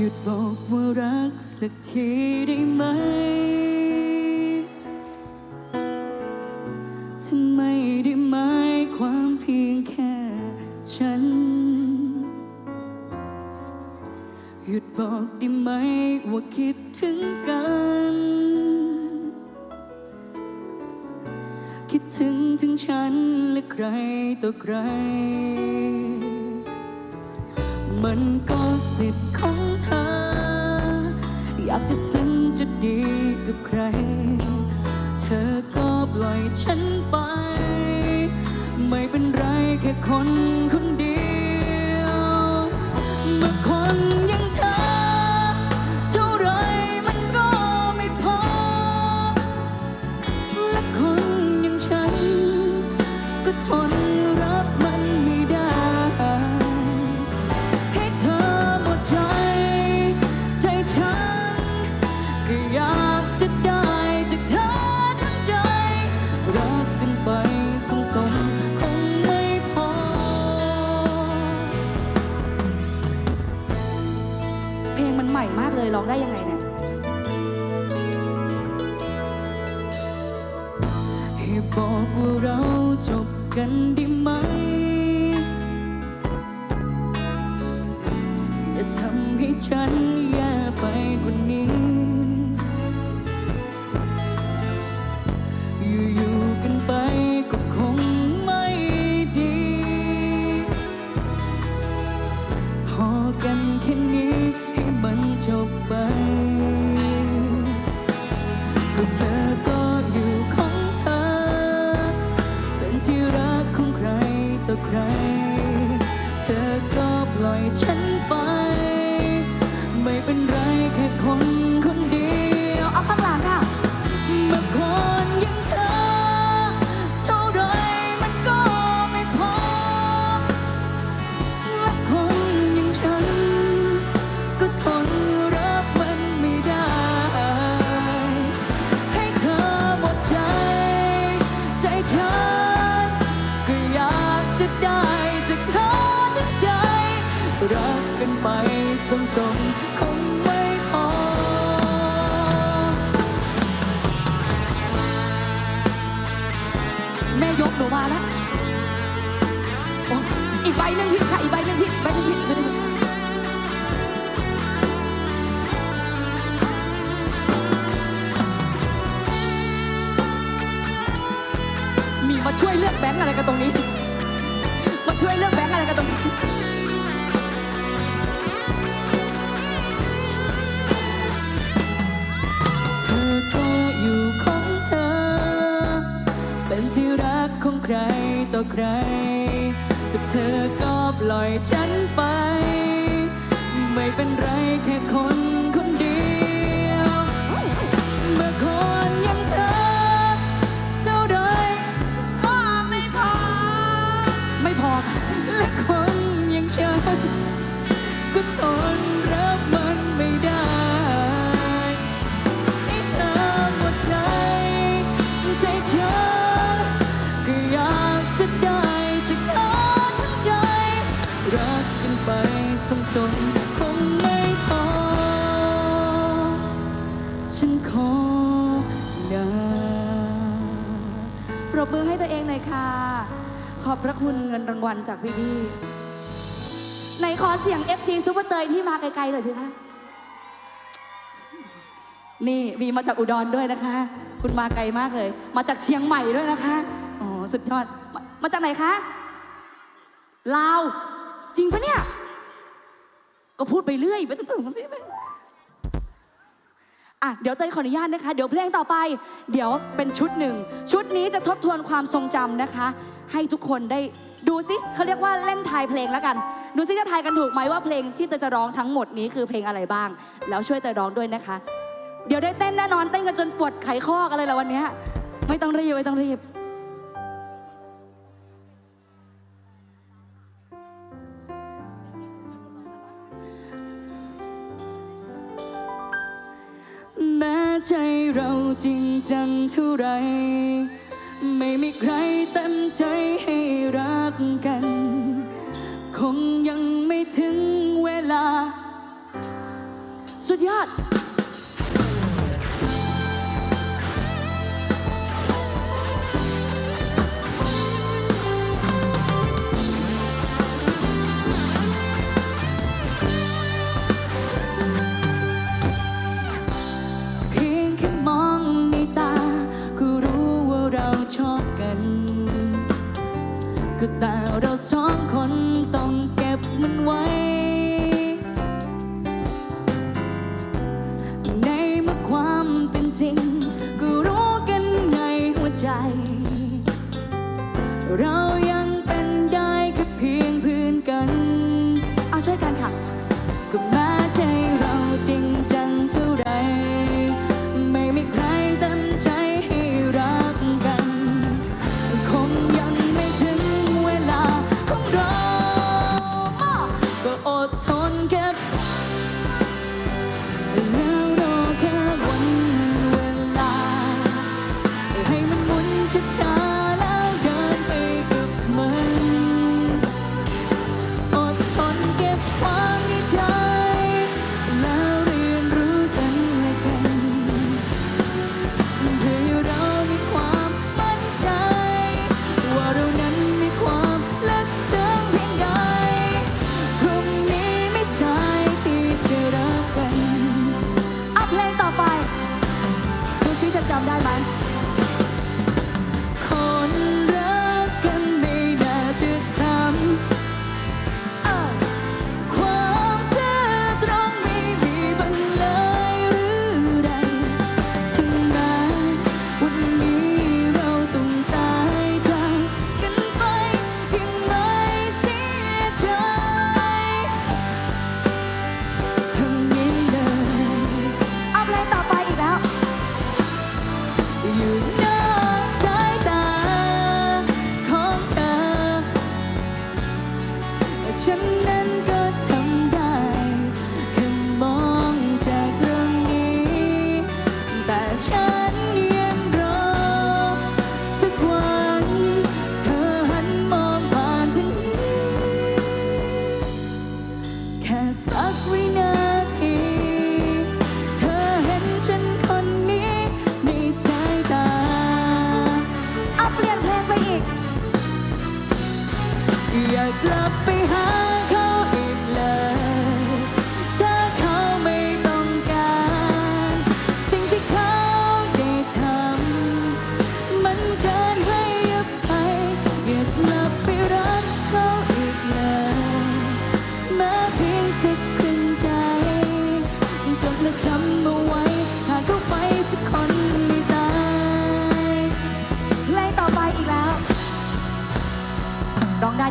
หยุดบอกว่ารักสักทีได้ไหม ทำไมได้หมายความเพียงแค่ฉัน หยุดบอกได้ไหมว่าคิดถึงกัน คิดถึงถึงฉันและใครต่อใคร มันก็สิทธิ์ของเธอ อยากจะซึ้งจะดีกับใคร เธอก็ปล่อยฉันไป ไม่เป็นไรแค่คนคนเดียว เมื่อคน สมคงไม่พอ เพลงมันใหม่มากเลยร้องได้ยังไงเนี่ยให้บอกว่าเราจบกันด้ไหมอย่าทำให้ฉัน ปล่ กันไปสมสมๆคงไม่พอแม่ยกหนูมาแล้วอ้อีกใบหนึ่งผิดค่ะอีกใบหนึ่งผิดใบหนึ่งผิดใบหนึ่งผิดมีมาช่วยเลือกแบงค์อะไรกันตรงนี้ มาช่วยเลือกแบงค์อะไรกันตรงนี้ ที่รักของใครต่อใคร แต่เธอก็ปล่อยฉันไป ไม่เป็นไรแค่คนคนเดียว เมื่อคนอย่างเธอ เท่าไรก็ไม่พอ ไม่พอค่ะและคนอย่างฉันก็ทนรับมัน สมสมๆคงไม่พอ ฉันขอนาปรบมือให้ตัวเองหน่อยค่ะ ขอบพระคุณเงินรางวัลจากพี่พี่ไหนขอเสียง FC ซุปเปอร์เตยที่มาไกลๆหน่อยสิคะ นี่มีมาจากอุดรด้วยนะคะ คุณมาไกลมากเลย มาจากเชียงใหม่ด้วยนะคะอ๋อสุดยอดมามาจากไหนคะลาวจริงปะเนี่ย ก็พูดไปเรื่อยไม่ต้องอะเดี๋ยวเตยขออนุญาตนะคะ เดี๋ยวเพลงต่อไป เดี๋ยวเป็นชุดหนึ่ง ชุดนี้จะทบทวนความทรงจำนะคะ ให้ทุกคนได้ดูซิเขาเรียกว่าเล่นทายเพลงแล้วกัน ดูซิจะทายกันถูกไหมว่าเพลงที่เตยจะร้องทั้งหมดนี้คือเพลงอะไรบ้าง แล้วช่วยเตยร้องด้วยนะคะ เดี๋ยวได้เต้นแน่นอนเต้นกันจนปวดไขข้อกันเลยละวันนี้ไม่ต้องรีบไม่ต้องรีบ ใจเราจริงจังเท่าไร ไม่มีใครเต็มใจให้รักกัน คงยังไม่ถึงเวลา สุดยอด 我们。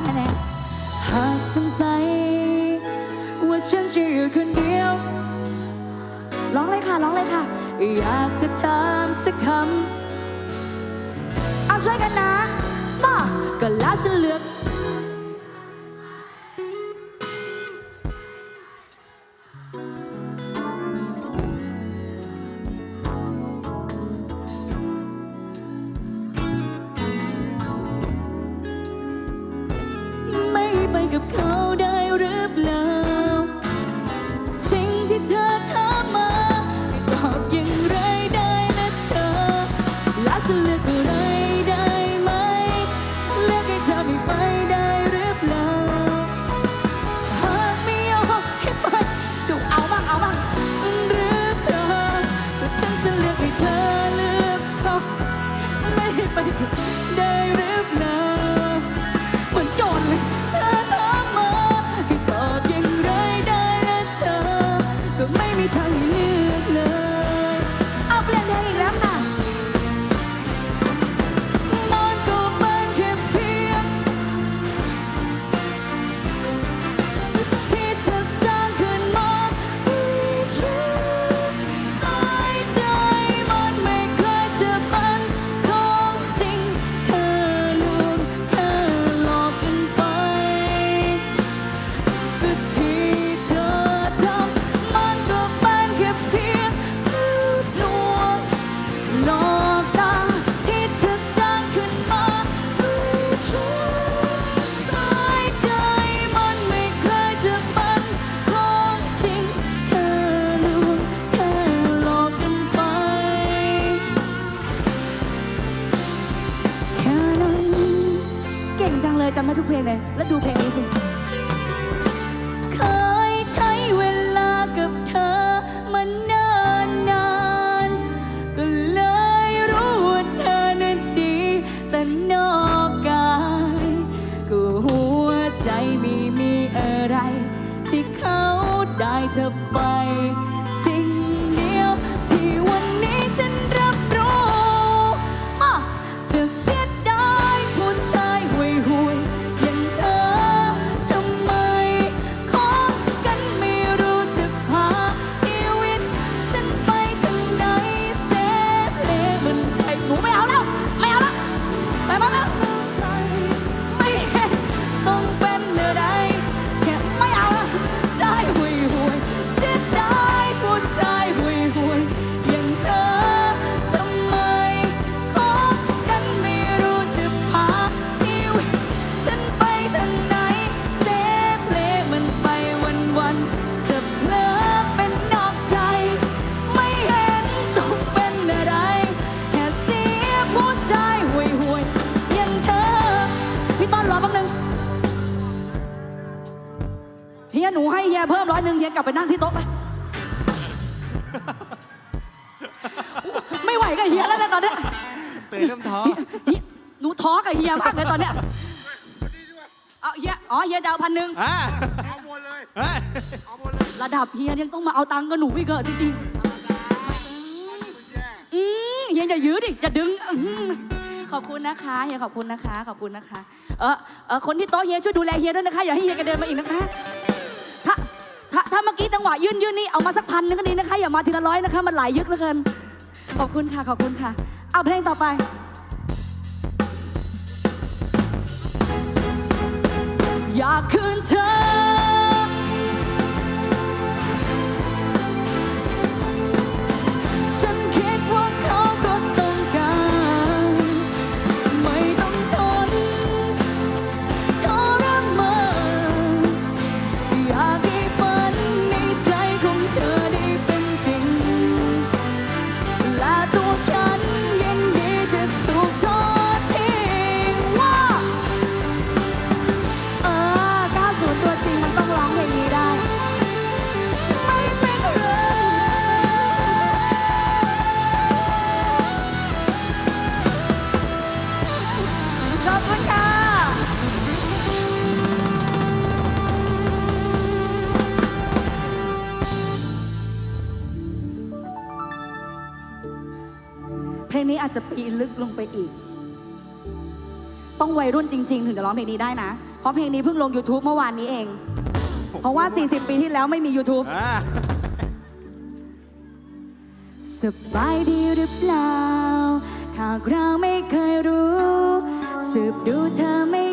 แค่นี้หากสงสัย ว่าฉันจะอยู่คนเดียว ร้องเลยค่ะ ร้องเลยค่ะ อยากจะถามสักคำเอาช่วยกันนะมาก็แล้วฉันเลือกับเขาได้ make me tell you new หนึ่งเฮียกลับไปนั่งที่โต๊ะไป ไม่ไหวกับเฮียแล้วนะตอนเนี้ยเตยเริ่มท้อ เฮียหนูท้อกับเฮียมากเลยตอนเนี้ยเอาเฮียอ๋อเฮียจะเอาพันหนึ่งอะเอาหมดเลยเฮ้ยเอาหมดเลยระดับเฮียยังต้องมาเอาตังค์กับหนูอีกเหรอจริงมันแย่ๆอืมเฮียอย่ายื้อดิอย่าดึงอื้อหือขอบคุณนะคะเฮียขอบคุณนะคะ ขอบคุณนะคะ เออเออคนที่โต๊ะเฮียช่วยดูแลเฮียด้วยนะคะอย่าให้เฮียกระเดินมาอีกนะคะถ้า ถ้าเมื่อกี้จังหวะยื่นยื่นนี่เอามาสักพันนึงก็ดีนะคะ อย่ามาทีละร้อยนะคะ มันหลายยึกเหลือเกิน ขอบคุณค่ะ ขอบคุณค่ะ เอาเพลงต่อไปอยากคืนเธอ ลึกลงไปอีก ต้องวัยรุ่นจริง ๆ ถึงจะร้องเพลงนี้ได้นะ เพราะเพลงนี้เพิ่งลง YouTube เมื่อวานนี้เอง เพราะว่า 40 ปีที่แล้วไม่มี YouTube อะสบายดีหรือเปล่าหากเราไม่เคยรู้สืบดูเธอไม่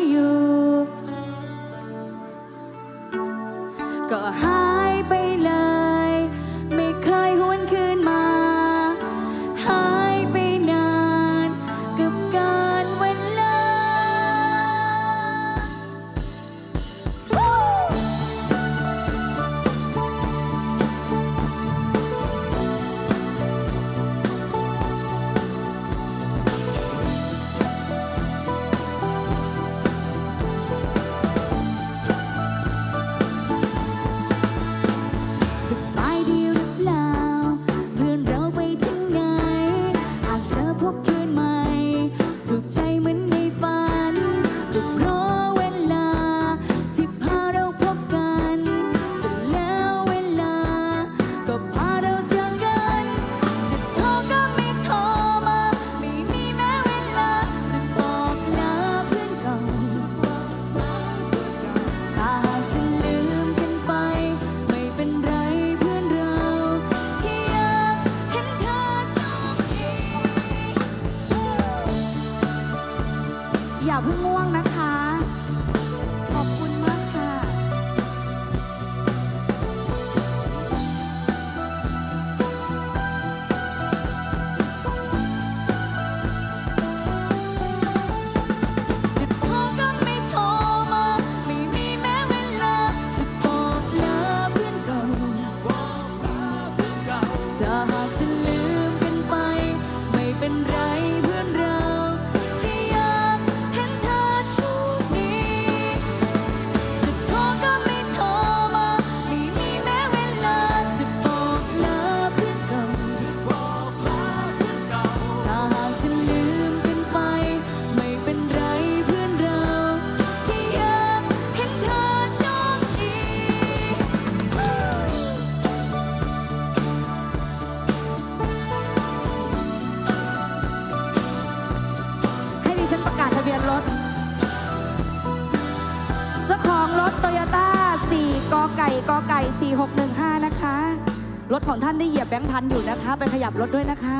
ทันอยู่นะคะ ไปขยับรถด้วยนะคะ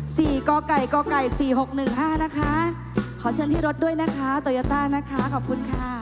4กไก่กไก่ 4615 นะคะ ขอเชิญที่รถด้วยนะคะโตโยต้านะคะ ขอบคุณค่ะ